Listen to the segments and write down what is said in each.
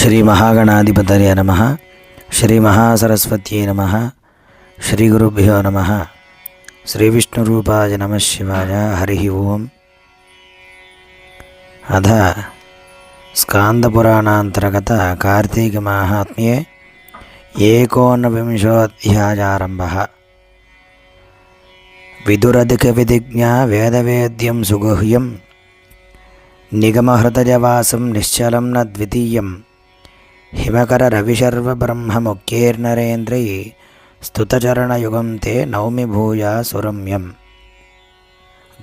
శ్రీ మహాగణాధిపతయ నమ. శ్రీ మహాసరస్వత్యై నమ. శ్రీ గురుభ్యో నమ. శ్రీ విష్ణు రూపాయ నమ శివాయ. హరి ఓం. అధ స్కాందపురాణాంతర్గత కార్తీక మాహాత్మ్యే ఏకోనవింశోధ్యాయారంభ. విదురధిక విధిజ్ఞ వేదవేద్యం సుగుహ్యం. నిగమహృదయవాసం నిశ్చలం న ద్వితీయం. హిమకర రవిశర్వబ్రహ్మముఖ్యేర్నరేంద్రై స్థుతచరణయుగం తే నౌమి భూయ సురమ్యం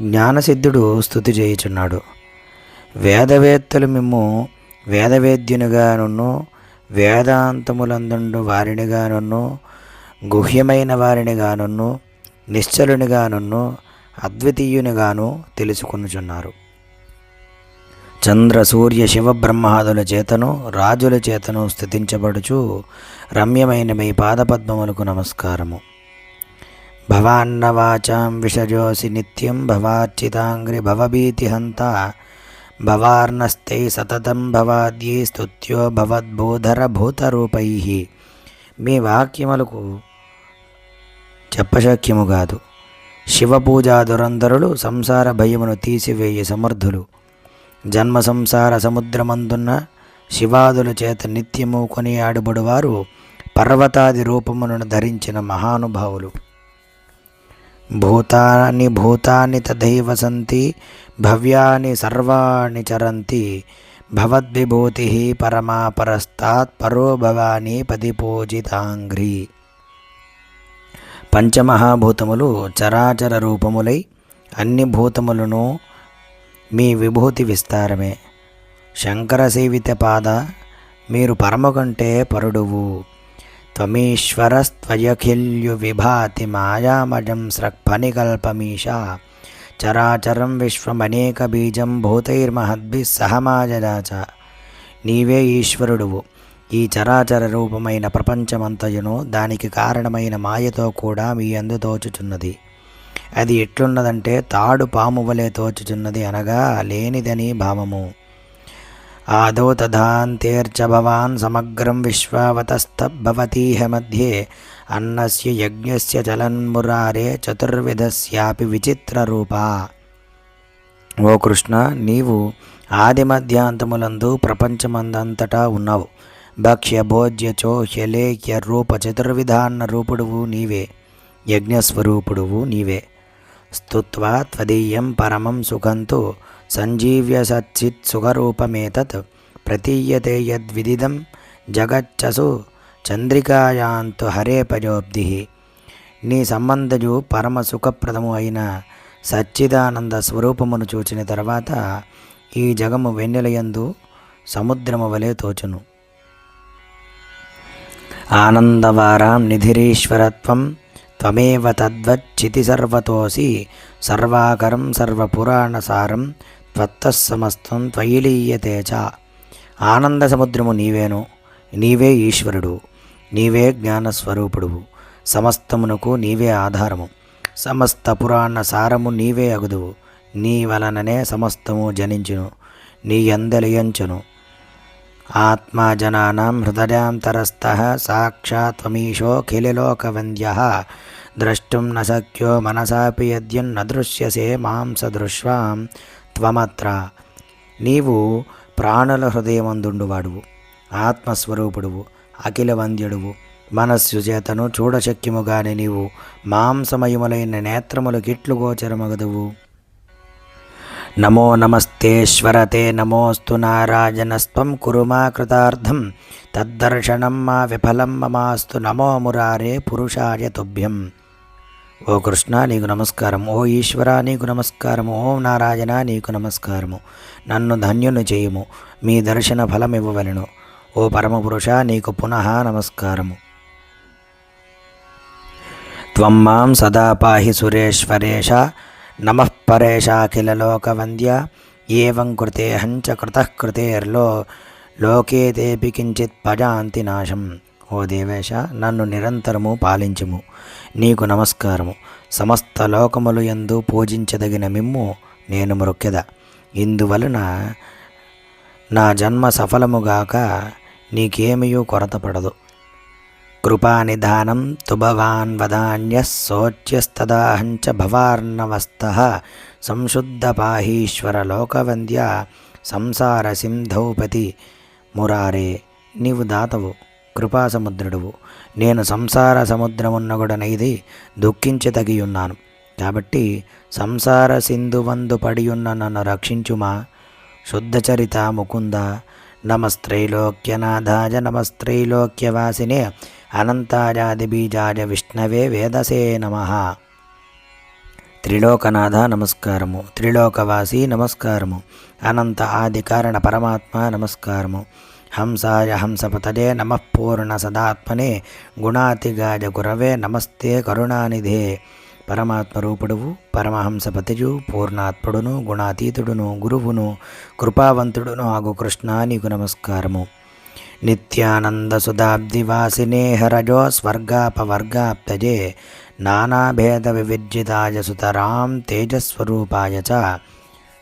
జ్ఞానసిద్ధుడు స్థుతి చేయుచున్నాడు. వేదవేత్తలు మిమ్ము వేదవేద్యునిగానున్ను వేదాంతములందుండు వారినిగానున్ను గుహ్యమైన వారినిగానున్ను నిశ్చలునిగానున్ను అద్వితీయునిగాను తెలుసుకొనుచున్నారు. చంద్ర సూర్య శివ బ్రహ్మాదుల చేతను రాజుల చేతను స్థుతించబడుచు రమ్యమైన మీ పాదపద్మములకు నమస్కారము. భవాన్నవాచాం విషజోసి నిత్యం భవార్చితాంగ్రి భవభీతిహంత భవార్నస్తై సతతం భవాద్యై స్తుత్యో భవద్భూధర భూతరూపై. మీ వాక్యములకు చెప్పశక్యము కాదు. శివపూజాదురందరులు సంసార భయమును తీసివేయి సమర్థులు. జన్మ సంసార సముద్రమందున్న శివాదుల చేత నిత్యము కొనియాడబడువారు పర్వతాది రూపములను ధరించిన మహానుభావులు. భూతాని భూతాని తథైవ సంతి భవ్యాని సర్వాణి చరంతి భవద్విభూతి పరమాపరస్తాత్ పరోభవాని పరో భవాని పంచమహాభూతములు చరాచర రూపములై అన్ని భూతములను మీ విభూతి విస్తారమే. శంకర సేవిత పాద మీరు పరమ కంటే పరుడువు. త్వమీశ్వరస్త్వయఖిల్యు విభాతి మాయామజం స్రక్ఫనికల్పమీష చరాచరం విశ్వమనేక బీజం భూతైర్మహద్భి సహమాజదాచ నీవే ఈశ్వరుడువు. ఈ చరాచర రూపమైన ప్రపంచమంతయును దానికి కారణమైన మాయతో కూడా మీ అందు తోచుచున్నది. అది ఎట్లున్నదంటే తాడు పాము వలె తోచుచున్నది అనగా లేనిదని భావము. ఆదౌ తథాంతేర్చ భవాన్ సమగ్రం విశ్వావతస్థభవతీహ మధ్యే అన్నస్య యజ్ఞస్య చలన్మురారే చతుర్విధస్యాపి విచిత్ర రూపా. ఓ కృష్ణ నీవు ఆది మధ్యాంతములందు ప్రపంచమందంతటా ఉన్నావు. భక్ష్య భోజ్య చోహ్య లేఖ్య రూప చతుర్విధాన్న రూపుడువు నీవే. యజ్ఞస్వరూపుడువు నీవే. స్తుత్వా త్వదీయం పరమం సుఖంతు సంజీవ్య సచ్చిత్ సుఖరూపమేతత్ ప్రతీయతే యద్విదిదం జగచ్చసు చంద్రికాయాంతు హరే పయోబ్ధి నీ సంబంధజు పరమ సుఖప్రదము అయిన సచ్చిదానంద స్వరూపమును చూచిన తర్వాత ఈ జగము వెన్నెలయందు సముద్రము వలె తోచును. ఆనందవారాం నిధిరీశ్వరత్వం త్వమేవ తద్వచ్చితి సర్వతోసి సర్వాకరం సర్వపురాణసారం త్వత్తస్సమస్తం త్వయిలీయతే చ. ఆనంద సముద్రము నీవేను నీవే ఈశ్వరుడు నీవే జ్ఞానస్వరూపుడు సమస్తమునకు నీవే ఆధారము సమస్త పురాణ సారము నీవే అగుదువు నీ వలననే సమస్తము జనించును నీ ఎందలియంచును ఆత్మాజనానాం హృదయాంతరస్థ సాక్షాత్మీశోఖిలిలోకవంద్య ద్రష్టుం న శక్యో మనసాపి యద్యన్న దృశ్యసే మాం సదృశ్వాం త్వమత్ర నీవు ప్రాణుల హృదయమందుండువాడువు ఆత్మస్వరూపుడువు అఖిలవంద్యుడువు మనస్సు చేతను చూడశక్యముగాని నీవు మాంసమయములైన నేత్రములు గిట్లు గోచరమగదువు. నమో నమస్తేశ్వర తే నమోస్తు నారాయణస్త్వం కురు మా కృతార్థం. తద్దర్శనం మా విఫలం మమాస్తు నమో మురారే పురుషాయ తుభ్యం. ఓ కృష్ణ నీకు నమస్కారం. ఓ ఈశ్వర నీకు నమస్కారము. ఓం నారాయణ నీకు నమస్కారము. నన్ను ధన్యును చేయుము. మీ దర్శన ఫలమివ్వవలను ఓ పరమపురుష నీకు పునః నమస్కారము. త్వం మాం సదా పాహి సురేశ్వరేష నమః పరేషాఖిలలోకవంద్య ఏవం కృతే హంచ కృతః కృతేర్లో లోకే తేపి కించిత్ భజాంతి నాశం. ఓ దేవేశ నన్ను నిరంతరము పాలించుము నీకు నమస్కారము. సమస్త లోకములు ఎందు పూజించదగిన మిమ్ము నేను మృక్కెద. ఇందువలన నా జన్మ సఫలముగాక నీకేమయూ కొరత పడదు. కృపానిధానం తుభవాన్ వదాన్య శోచ్యస్తదాహంచ భవార్ణవస్థ సంశుద్ధ లోకవంద్య సంసార సింధౌపతి మురారే నీవు దాతవు కృపాసముద్రుడువు. నేను సంసార సముద్రమున్నగుడనైది దుఃఖించి తగియున్నాను. కాబట్టి సంసార సింధువందు పడియున్న నన్ను రక్షించుమా? శుద్ధచరిత ముకుంద నమస్త్రైలోక్యనాథాజ నమస్త్రైలోక్యవాసినే అనంతాజాదిబీజాయ విష్ణవే వేదసే నమ. త్రిలోకనాథ నమస్కారము. త్రిలోకవాసి నమస్కారము. అనంత ఆది కారణ పరమాత్మ నమస్కారము. హంసాయ హంసపతడే నమఃపూర్ణ సదాత్మనే. గుణాతిగాజ గురవే నమస్తే కరుణానిధే. పరమాత్మ రూపుడువు పరమహంసపతిజు పూర్ణాత్ముడును గుణాతీతుడును గురువును కృపావంతుడును ఆగు కృష్ణ నీకు నమస్కారము. నిత్యానంద సుధాబ్దివాసినే హరజో స్వర్గాపవర్గాప్తజే నానాభేద వివిర్జితాయ సుతరాం తేజస్వరూపాయ చ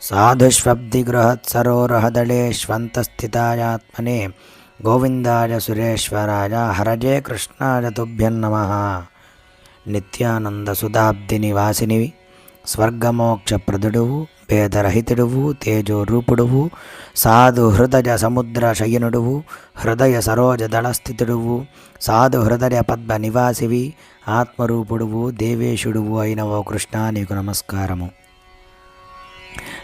సాధుష్వబ్దిగృహత్సరోరహదళేష్వంతస్థితాయాత్మనే గోవిందాయ సురేశ్వరాయ హరజే కృష్ణాయ స్వర్గమోక్షప్రదుడువు భేదరహితుడువు తేజోరూపుడువు సాధు హృదయ సముద్ర శయనుడువు హృదయ సరోజ దళస్థితుడువు సాధు హృదయ పద్మ నివాసివి ఆత్మరూపుడువు దేవేశుడువు అయిన ఓ కృష్ణ నీకు నమస్కారము.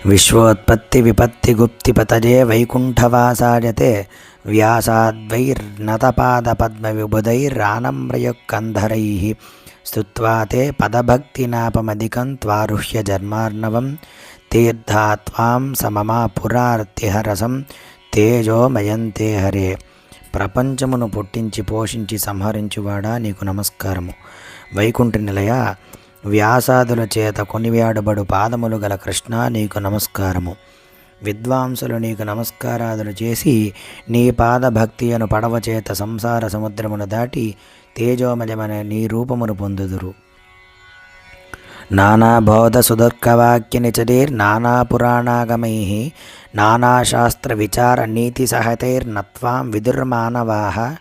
విశ్వోత్పత్తి విపత్తి గుప్తి పతజే వైకుంఠవాసాయతే వ్యాసాద్వైర్నతపాద పద్మ విబుధైరానమ్రయుక్కంధరై స్తుత్వా తే పదభక్తినాపమధికం త్వారుహ్య జన్మార్ణవం తీర్థా త్వాం సమమా పురార్తిహరసం తేజోమయంతే హరే ప్రపంచమును పుట్టించి పోషించి సంహరించువాడా నీకు నమస్కారము. వైకుంఠ నిలయ వ్యాసాదుల చేత కొనివ్యాడబడు పాదములు గల కృష్ణ నీకు నమస్కారము. విద్వాంసులు నీకు నమస్కారాదులు చేసి నీ పాదభక్తియను పడవచేత సంసార సముద్రమును దాటి తేజోమయమైన నీ రూపమును పొందుదురు. నానాబోధ సుదర్కవాక్య నిచడేర్ నానా పురాణాగమై నానాశాస్త్ర విచార నీతి సహతైర్నత్వాం విదుర్మానవా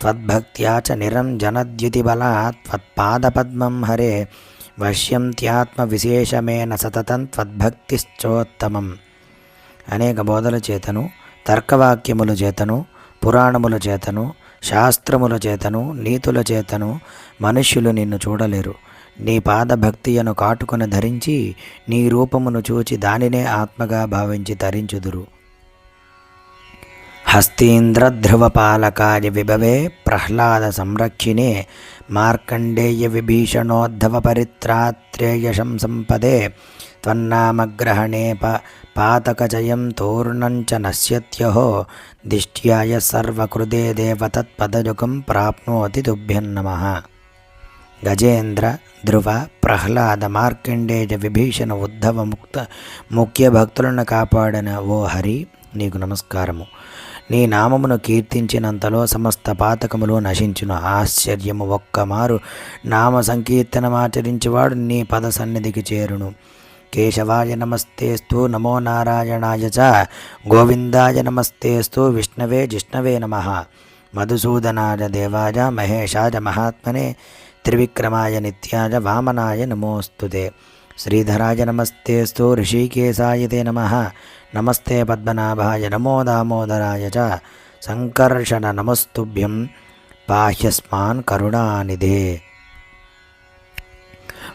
త్వద్భక్త్యా చ నిరంజనద్యుతిబలా త్వత్పాదపద్మం హరే వశ్యంత్యాత్మ విశేషమేన సతతం త్వద్భక్తిశ్చోత్తమం. అనేక బోధల చేతను తర్కవాక్యముల చేతను పురాణముల చేతను శాస్త్రముల చేతను నీతుల చేతను మనుష్యులు నిన్ను చూడలేరు. నీ పాదభక్తియను కాటుకొని ధరించి నీ రూపమును చూచి దానినే ఆత్మగా భావించి తరించుదురు. హస్తీంద్రధ్రువపాలకాయ విభవే ప్రహ్లాద సంరక్షిణే మార్కండేయ విభీషణోద్ధవ పరిత్రాత్రేయశం సంపదే త్వన్నామగ్రహణే ప పాతకజయం తూర్ణం చ నశ్యత్యహో దిష్ట్యాయ సర్వకృదే దేవ తత్పదయుగం ప్రాప్నోతి తుభ్యం గజేంద్ర ధ్రువ ప్రహ్లాద మార్కండేయ విభీషణ ఉద్ధవ ముక్త ముఖ్య భక్తులను కాపాడిన ఓ హరి నీకు నమస్కారము। నీ నామమును కీర్తించినంతలో సమస్త పాతకములు నశించును। ఆశ్చర్యము ఒక్కమారు నామ సంకీర్తనమాచరించేవాడు నీ పద సన్నిధికి చేరును। కేశవాయ నమస్తేస్తు నమో నారాయణాయ చ గోవిందాయ నమస్తేస్తు విష్ణవే జిష్ణవే నమ మధుసూదనాయ దేవాయ మహేషాయ మహాత్మనే త్రివిక్రమాయ నిత్యాయ వామనాయ నమోస్తుతే శ్రీధరాయ నమస్తేస్తు ఋషికేశాయ తే నమ నమస్తే పద్మనాభాయ నమో దామోదరాయ చ సంకర్షణ నమస్తుభ్యం పాహ్యస్మాన్ కరుణానిధే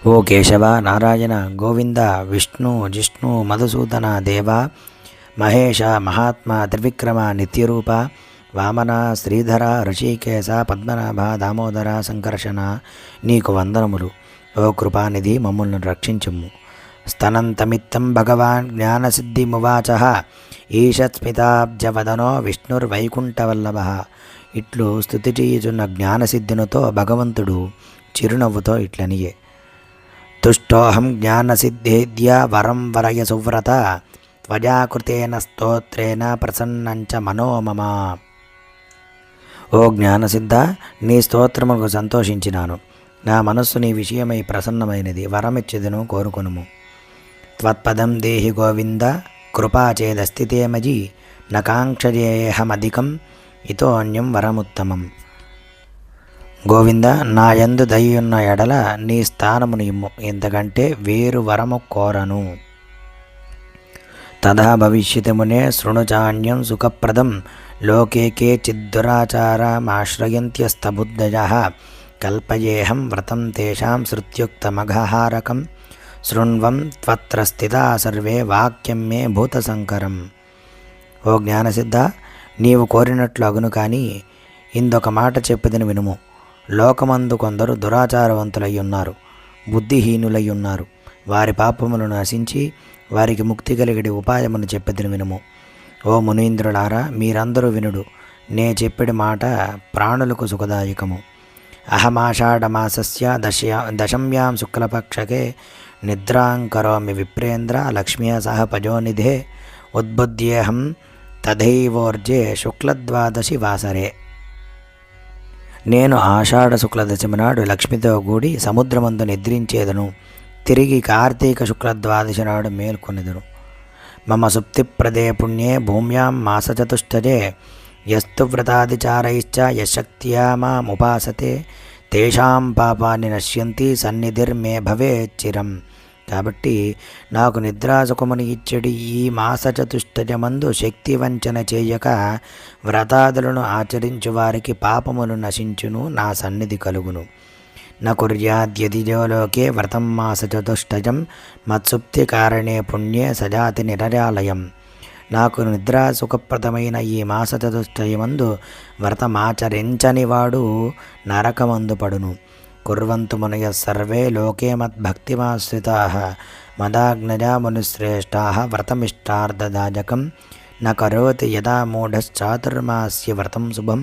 ఓ కేశవ నారాయణ గోవింద విష్ణు జిష్ణు మధుసూదన దేవ మహేష మహాత్మ త్రివిక్రమ నిత్యరూప వామన శ్రీధర ఋషికేశ పద్మనాభ దామోదర సంకర్షణ నీకు వందనములు. ఓ కృపానిధి మమ్మల్ని రక్షించుము. స్తనంతమిత్తం భగవాన్ జ్ఞానసిద్ధిమువాచ ఈషత్స్మితాబ్జవదనో విష్ణుర్వైకుంఠవల్లభ. ఇట్లు స్థుతి చేయుచున్న జ్ఞానసిద్ధినుతో భగవంతుడు చిరునవ్వుతో ఇట్లనియే. తుష్టోహం జ్ఞానసిద్ధేద్య వరం వరయ సువ్రత. త్వజాకృతేన స్తోత్రేణ ప్రసన్నంచ మనోమమ ఓ జ్ఞానసిద్ధ నీ స్తోత్రములకు సంతోషించినాను. నా మనస్సు నీ విషయమై ప్రసన్నమైనది. వరమిచ్చదును కోరుకొనుము. త్వత్పదం దేహి గోవింద కృపాచేదస్థితే మజి ఇతోన్యం వరముత్తమం. గోవింద నా యందు దయ్యున్న ఎడల నీ స్థానమును ఇమ్ము ఇంతకంటే వేరు వరము కోరను. తదా భవిష్యతమునే శృణుచాన్యం సుఖప్రదం లోకే కే చిద్దురాచారమాశ్రయంత్యస్తబుద్ధయ కల్పయేహం వ్రతం తేషాం శృత్యుక్తమఘహారకం శృణ్వం త్వత్ర స్థితా సర్వే వాక్యం మే భూతశంకరం. ఓ జ్ఞానసిద్ధ నీవు కోరినట్లు అగును కానీ ఇందొక మాట చెప్పిదని వినుము. లోకమందు కొందరు దురాచారవంతులై ఉన్నారు బుద్ధిహీనులై ఉన్నారు వారి పాపములను నశించి వారికి ముక్తి కలిగడి ఉపాయమును చెప్పిదని వినుము. ఓ మునీంద్రులారా మీరందరూ వినుడు నే చెప్పిడి మాట ప్రాణులకు సుఖదాయకము. అహమాషాఢమాసస్య దశయా దశమ్యాం శుక్లపక్షకే నిద్రాం కరోమి విప్రేంద్ర లక్ష్మ్యా సహ పజోనిధే ఉద్బుద్ధ్యేహం తథైవోర్జే శుక్లద్వాదశి వాసరే. నేను ఆషాఢ శుక్ల దశమి నాడు లక్ష్మితో కూడి సముద్రమందు నిద్రించేదను. తిరిగి కార్తీక శుక్ల ద్వాదశి నాడు మేల్కొనెదను. మమ సుప్తిప్రదే పుణ్యే భూమ్యాం మాసచతుష్టజే యస్తు వ్రతాదిచారైశ్చ యశక్త్యా మాముపాసతే. తేషాం పాపాన్ని నశ్యంతి సన్నిధిర్మే భవే చిరం కాబట్టి నాకు నిద్రాసుఖముని ఇచ్చడి ఈ మాసచతుష్టయమందు శక్తి వంచన చేయక వ్రతాదులను ఆచరించు వారికి పాపములు నశించును నా సన్నిధి కలుగును. న వ్రతం మాస చతుష్టయం మత్సుప్తి కారణే పుణ్యే సజాతి నిరయాలయం నాకు నిద్ర సుఖప్రదమైన ఈ మాస చతుష్టయమందు వ్రతమాచరించని వాడు నరకమందు పడును. కుర్వంతు మునయ సర్వే లోకే మద్భక్తిమాశ్రితా మదాగ్నజా మునుశ్రేష్టా వ్రతమిష్టార్ధదాజకం న కరోతి యదా మూఢశ్చాతుర్మాస్య వ్రతం శుభం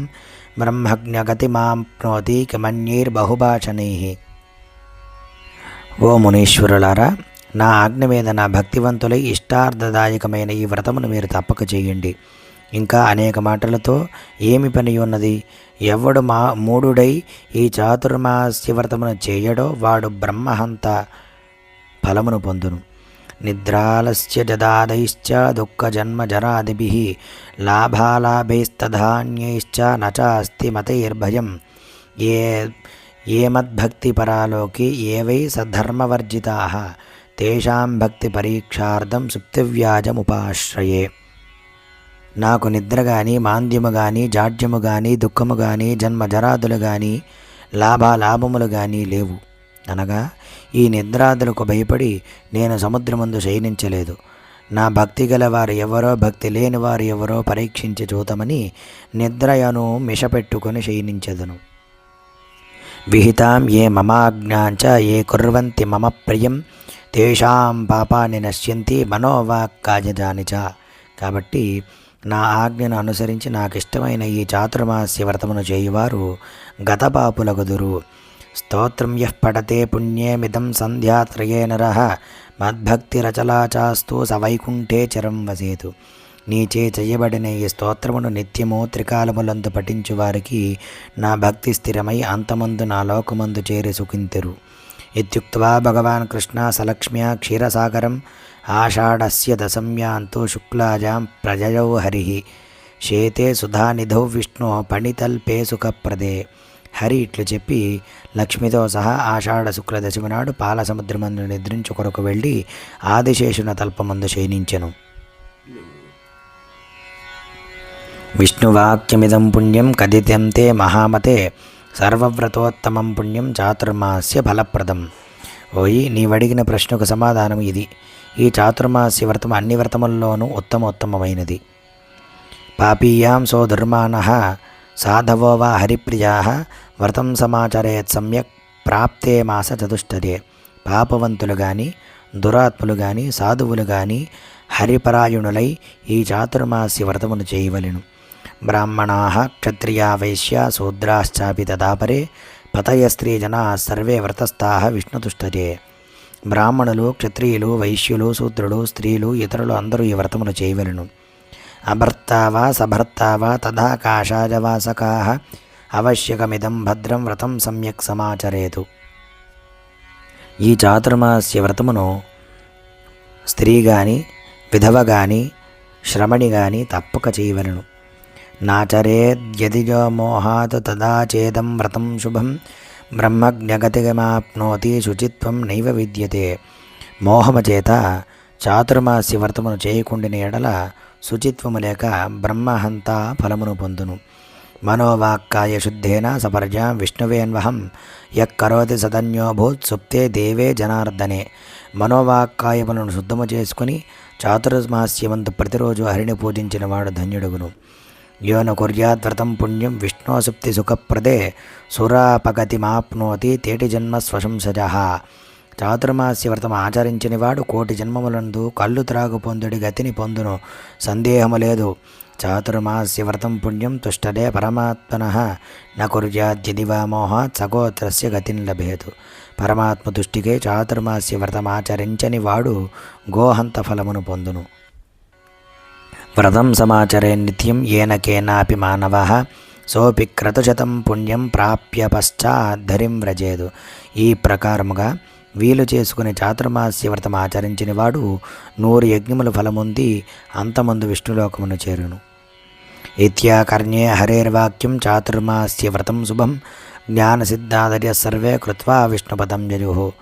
బ్రహ్మజ్ఞగతిమాప్నోతి మాప్నోతి ఓ మునీశ్వరులారా నా ఆజ్ఞ మీద నా భక్తివంతులై ఇష్టార్థదాయకమైన ఈ వ్రతమును మీరు తప్పక చేయండి। ఇంకా అనేక మాటలతో ఏమి పని ఉన్నది? ఎవడు మా మూడుడై ఈ చాతుర్మాస్యవ్రతమును చేయడో వాడు బ్రహ్మహంత ఫలమును పొందును. నిద్రాలస్య జదాదైశ్చ దుఃఖజన్మ జరాదిభి లాభాలాభైస్తధాన్యైశ్చ నచాస్తి మతైర్భయం. ఏ ఏ మద్భక్తిపరాలోకి ఏవై సద్ధర్మవర్జితా? తేషాం భక్తి పరీక్షార్థం సుప్తివ్యాజముపాశ్రయే. నాకు నిద్ర కానీ మాంద్యము కానీ జాడ్యము కానీ దుఃఖము కానీ జన్మ జరాదులు కానీ లాభాలాభములు కానీ లేవు. అనగా ఈ నిద్రాదులకు భయపడి నేను సముద్రమందు శయనించలేదు. నా భక్తి గల వారు ఎవరో భక్తి లేని వారు ఎవరో పరీక్షించి చూతమని నిద్రయను మిషపెట్టుకొని శయనించెదను. విహితాం ఏ మమాజ్ఞాంచ ఏ కుర్వంతి మమ ప్రియం తేషాం పాపాన్ని నశ్యంతి మనోవాక్కాజాని చ. కాబట్టి నా ఆజ్ఞను అనుసరించి నాకు ఇష్టమైన ఈ చాతుర్మాస్య వ్రతమును చేయువారు గతపాపులగుదురు. స్తోత్రం యః పఠతే పుణ్యేమిదం సంధ్యాత్రయే నర. మద్భక్తిరచలాచాస్తు సవైకుంఠే చిరం వసేతు. నీచే చేయబడిన ఈ స్తోత్రమును నిత్యము త్రికాలములందు పఠించు వారికి నా భక్తి స్థిరమై అంతమందు నా లోకమందు చేరి సుఖింతిరు. ఇత్యుక్వా భగవాన్ కృష్ణ సలక్ష్మ్య క్షీరసాగరం ఆషాఢస్య దశమ్యాంతో శుక్లాజాం ప్రజయౌ హరి శేతే సుధానిధౌ విష్ణు పణితల్పే సుఖప్రదే హరి ఇట్లు చెప్పి లక్ష్మితో సహా ఆషాఢ శుక్ల దశమి నాడు పాల సముద్రమందు నిద్రించు కొరకు వెళ్ళి ఆదిశేషున తల్పమందు శయనించెను. విష్ణువాక్యమిదం పుణ్యం కథితం తే మహామతే సర్వవ్రతోత్తమం పుణ్యం చాతుర్మాస్య ఫలప్రదం। ఓయి నీవడిగిన ప్రశ్నకు సమాధానం ఇది. ఈ చాతుర్మాస్య వ్రతం అన్ని వ్రతముల్లోనూ ఉత్తమోత్తమమైనది. పాపీయాం సోధర్మాన సాధవో వా హరిప్రియా వ్రతం సమాచరేత్ సమ్యక్ ప్రాప్తే మాస చతుష్టరే పాపవంతులు కానీ దురాత్ములు కానీ సాధువులు కానీ హరిపరాయణులై ఈ చాతుర్మాస్య వ్రతమును చేయవలెను. బ్రాహ్మణా క్షత్రియా వైశ్య శూద్రాశ్చాపి తదాపరే పతయ స్త్రీజనా సర్వే వ్రతస్థా విష్ణుతుష్టరే బ్రాహ్మణులు క్షత్రియులు వైశ్యులు శూద్రులు స్త్రీలు ఇతరులు అందరూ ఈ వ్రతములు చేయవలను. అభర్తావా సభర్తావా తథాకాశాజవాసకా అవశ్యకమిదం భద్రం వ్రతం సమ్యక్ సమాచరేతు. ఈ చాతుర్మాస్య వ్రతమును స్త్రీ గాని విధవ గాని శ్రమణి కానీ తప్పక చేయవలను. నాచరేద్యదిజో తదాచేదం తదా చేదం వ్రతం శుభం బ్రహ్మజ్ఞగతిగమాప్నోతి శుచిత్వం నైవ విద్యతే. మోహము చేత చాతుర్మాస్య వ్రతమును చేయకుండిన ఎడల శుచిత్వము లేక బ్రహ్మహంత ఫలమును పొందును. మనోవాక్కాయ శుద్ధేన సపర్జా విష్ణువేన్వహం యక్కరోతి సదన్యోభూత్ సుప్తే దేవే జనార్దనే. మనోవాక్కాయములను శుద్ధము చేసుకుని చాతుర్మాస్యమందు ప్రతిరోజు హరిని పూజించిన వాడు ధన్యుడుగును. యోన కుర్యాద్వ్రతం పుణ్యం విష్ణోసుప్తి సుఖప్రదే సురాపగతిమాప్నోతి తేటి జన్మ స్వశంసజ. చాతుర్మాస్య వ్రతం ఆచరించిన వాడు కోటి జన్మములందు కళ్ళు త్రాగు పొందుడి గతిని పొందును సందేహము లేదు. చాతుర్మాస్య వ్రతం పుణ్యం తుష్టదే పరమాత్మన. న వా మోహాత్ సగోత్రస్య గతిని లభేతు. పరమాత్మ దుష్టికే చాతుర్మాస్య వ్రతం ఆచరించని వాడు గోహంత ఫలమును పొందును. వ్రతం సమాచరే నిత్యం ఏన కేనాపి మానవ. సోపి క్రతుశతం పుణ్యం ప్రాప్య పశ్చాద్ధరిం వ్రజేదు. ఈ ప్రకారముగా వీలు చేసుకుని చాతుర్మాస్య వ్రతం ఆచరించిన వాడు నూరు యజ్ఞముల ఫలముంది అంతమందు విష్ణులోకమును చేరును. ఇత్యాకర్ణ్యే హరేర్వాక్యం చాతుర్మాస్య వ్రతం శుభం. జ్ఞానసిద్ధాధర్య సర్వే కృత్వా విష్ణుపదం జజు.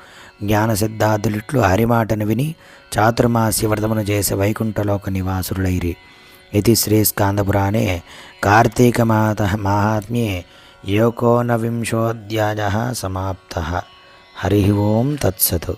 జ్ఞానసిద్ధాదులిట్లు హరిమాటను విని చాతుర్మాసి వ్రతమును చేసే వైకుంఠలోక నివాసులైరి. ఇది శ్రీస్కాందపురాణే కార్తీకమాత మాహాత్మ్యే యోకోనవింశోధ్యాయ సమాప్త. హరి ఓం తత్సతు.